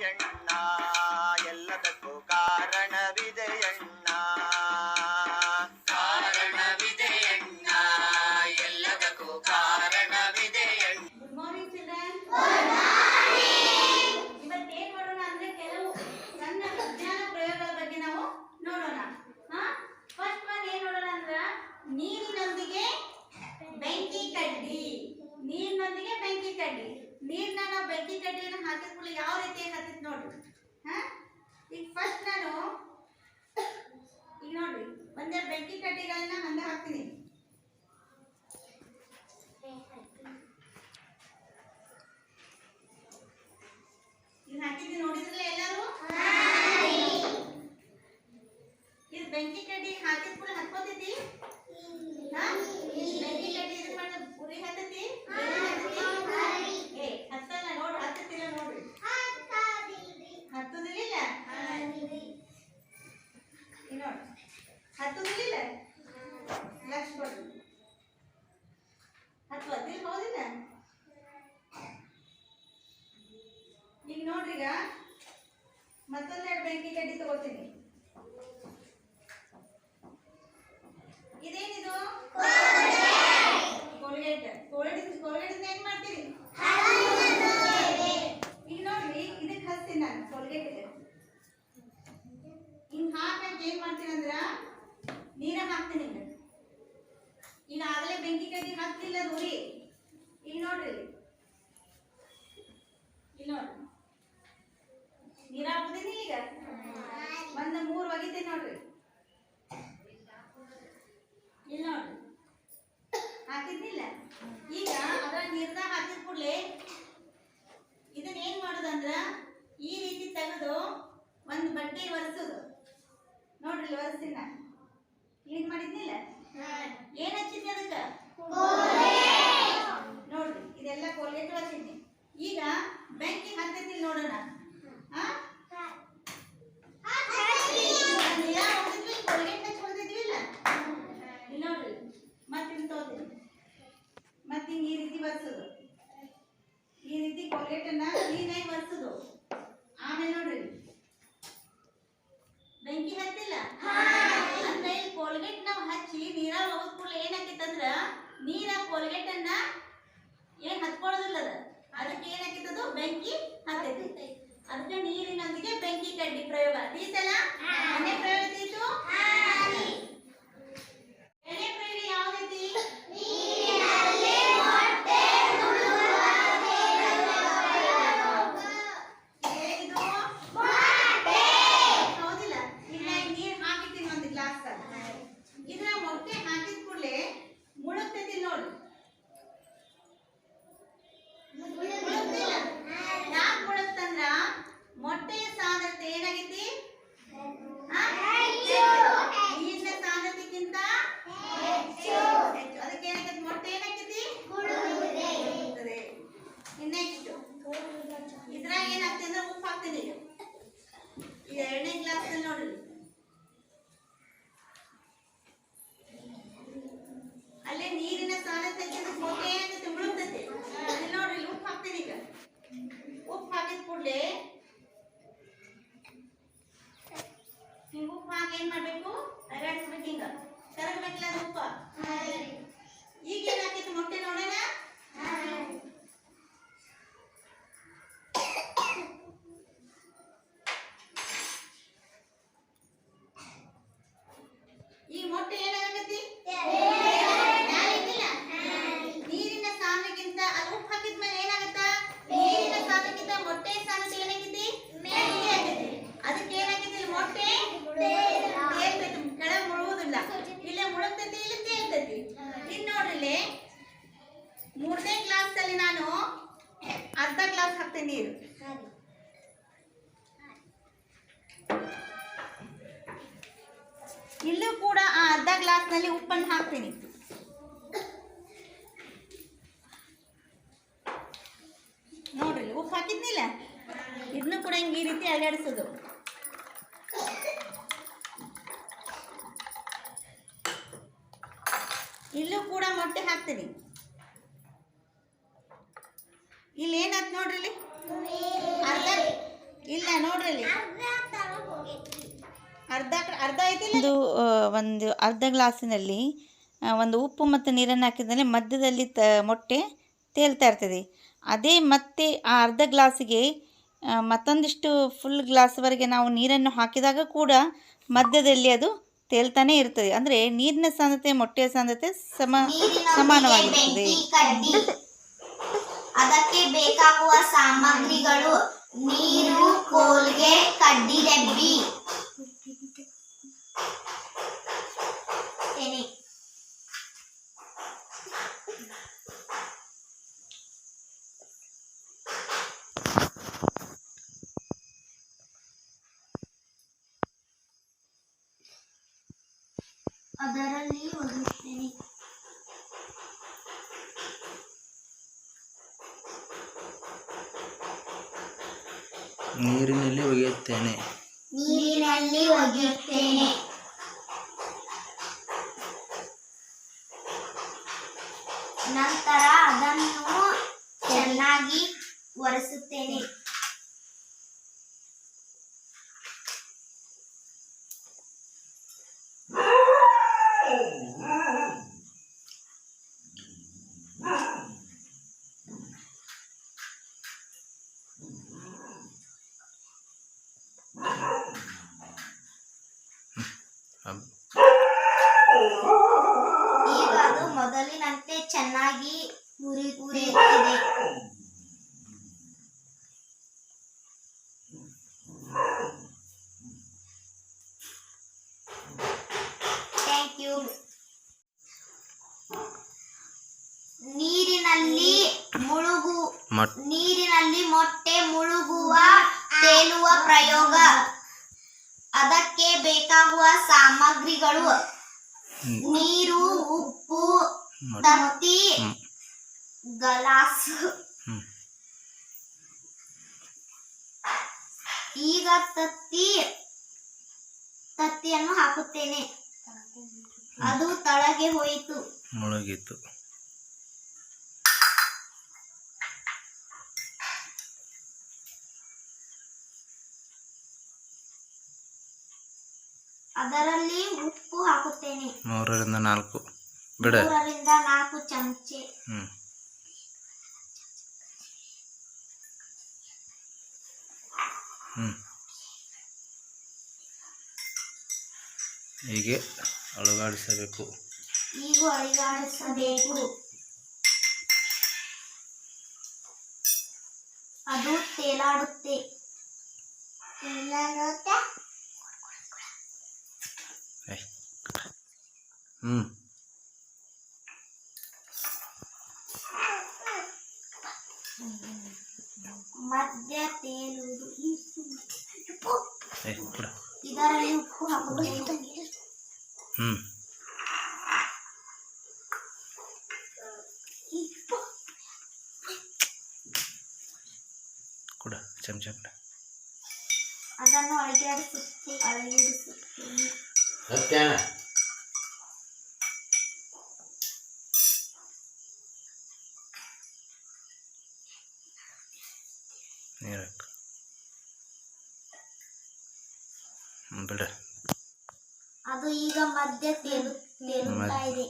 yang. ಬೆಂಕಿ ಕಡ್ಡಿ ಹಾಕಿದ ಕೂಡ ಹತ್ಕೋತೈತಿ ಬೆಂಕಿ ಕಡ್ಡಿ ಇದನ್ನ ಮಾಡಿದ ಪುರಿ ಹತ್ತೈತಿ ಹತ್ತಲ್ಲ ನೋಡ್ರಿ ಹತ್ತತಿಲ್ಲ ನೋಡ್ರಿ ಹತ್ತದಿಲ್ಲ ನೋಡಿ. ಹತ್ತದಿಲ್ಲ ಲಕ್ಷ ಹತ್ತು ಹತ್ತುವತ್ತಿಲ್ಲ ಹೌದಿಲ್ಲ? ಈಗ ನೋಡ್ರಿ ಈಗ ಮತ್ತೊಂದೆರಡು ಬೆಂಕಿ ಕಡ್ಡಿ ತಗೋತೀನಿ. ಬಸ್ಸಿನ ಕ್ಲೀನ್ ಮಾಡಿದ್ನಿಲ್ಲ ಏನ್ ಹಚ್ಚಿದ್ನಿ ಅದಕ್ಕೆ? ನೀರ ಕೋಲ್ಗೇಟ್ ಅನ್ನ ಏನ್ ಹತ್ಕೊಳ್ಳೋದಿಲ್ಲ ಅದ ಅದಕ್ಕೆ ಏನಾಗ್ತದ ಬೆಂಕಿ ಹತ್ತೈತಿ. ಅದಕ್ಕೆ ನೀರಿನೊಂದಿಗೆ ಬೆಂಕಿ ಕಡ್ಡಿ ಪ್ರಯೋಗ. ಸಲ ಮನೆ ಪ್ರಯೋಗ ನೀರು. ಇಲ್ಲೂ ಕೂಡ ಆ ಅರ್ಧ ಗ್ಲಾಸ್ನಲ್ಲಿ ಉಪ್ಪನ್ನು ಹಾಕ್ತೀನಿ. ನೋಡ್ರಿ, ಉಪ್ಪು ಹಾಕಿದ್ನಿಲ್ಲ ಇದನ್ನು ಕೂಡ ಹಿಂಗೆ ಈ ರೀತಿ ಅಲ್ಲಾಡಿಸೋದು. ಇಲ್ಲೂ ಕೂಡ ಮೊಟ್ಟೆ ಹಾಕ್ತೀನಿ. ಇಲ್ಲಿ ಏನಾಯ್ತು ನೋಡ್ರಿ ಇಲ್ಲಿ ಅರ್ಧ ಇಲ್ಲ ನೋಡ್ರಿ ಅರ್ಧ ಅರ್ಧ ಇದು ಒಂದು ಅರ್ಧ ಗ್ಲಾಸಿನಲ್ಲಿ ಒಂದು ಉಪ್ಪು ಮತ್ತು ನೀರನ್ನು ಹಾಕಿದ್ದಲ್ಲಿ ಮಧ್ಯದಲ್ಲಿ ತ ಮೊಟ್ಟೆ ತೇಲ್ತಾ ಇರ್ತದೆ. ಅದೇ ಮತ್ತೆ ಆ ಅರ್ಧ ಗ್ಲಾಸಿಗೆ ಮತ್ತೊಂದಿಷ್ಟು ಫುಲ್ ಗ್ಲಾಸ್ವರೆಗೆ ನಾವು ನೀರನ್ನು ಹಾಕಿದಾಗ ಕೂಡ ಮಧ್ಯದಲ್ಲಿ ಅದು ತೇಲ್ತಾನೆ ಇರ್ತದೆ. ಅಂದರೆ ನೀರಿನ ಸಾಂದ್ರತೆ ಮೊಟ್ಟೆಯ ಸಾಂದ್ರತೆ ಸಮ ಸಮಾನವಾಗಿರ್ತದೆ. ಅದಕ್ಕೆ ಬೇಕಾಗುವ ಸಾಮಗ್ರಿಗಳು ನೀರು ಕೋಲ್ಗೆ ಕಡ್ಡಿ ಡಬ್ಬಿ ತೆನೆ. ಅದರಲ್ಲಿ ಒಗೆಯುತ್ತೇನೆ ನೀರಿನಲ್ಲಿ ಒಗೆಯುತ್ತೇನೆ. ನೀರಿನಲ್ಲಿ ಒಗೆಯುತ್ತೇನೆ. ನಂತರ ಅದನ್ನು ಚೆನ್ನಾಗಿ ಒರೆಸುತ್ತೇನೆ. ಅಬ್- ಈಗ ಅದು ಮೊದಲಿನಂತೆ ಚೆನ್ನಾಗಿ ಉರಿ ಉರಿಯುತ್ತಿದೆ ಥ್ಯಾಂಕ್ ಯು ನೀರಿನಲ್ಲಿ ಮುಳುಗು ನೀರಿನಲ್ಲಿ ಮೊಟ್ಟೆ ಮುಳುಗುವ ತೇಲುವ ಪ್ರಯೋಗ ಸಾಮಗ್ರಿಗಳು. ನೀರು ಉಪ್ಪು ತತ್ತಿ. ಗಲಾಸು. ಈಗ ತತ್ತಿ ತತ್ತಿಯನ್ನು ಹಾಕುತ್ತೇನೆ. ಅದು ತಳಗೆ ಹೋಯಿತು. ಮುಳುಗಿತು. ಅದರಲ್ಲಿ ಉಪ್ಪು ಹಾಕುತ್ತೇನೆ. ಮೂರರಿಂದ ನಾಲ್ಕು. ಬಿಡ. ಮೂರರಿಂದ ನಾಲ್ಕು ಚಮಚೆ. ಹೀಗೆ ಅಳಗಾಡಿಸಬೇಕು. ಈಗ ಅಳಗಾಡಿಸಬೇಕು. ಅದು ತೇಲಾಡುತ್ತೆ. ತೇಲಾಡುತ್ತೆ? ಹ್ಞೂ ಮಧ್ಯ ತೇಲುವುದು ಏ ಬಿಡ ಇದರಲ್ಲಿ ಉಪ್ಪು ಹಾಕುತ್ತೇನೆ ಹ್ಞೂ ಕೊಡ ಚಮಚ ಬಿಡ ಅದನ್ನು ಅಳಿಗಾಡಿಸುತ್ತೆ ಅಳಗಿಡಿಸುತ್ತೇನೆ ನೀರು ಹಾಕು ಹ್ಞೂ ಬಿಡ ಅದು ಈಗ ಮಧ್ಯ ತೇಲು ತೇಲುತ್ತಾ ಇದೆ.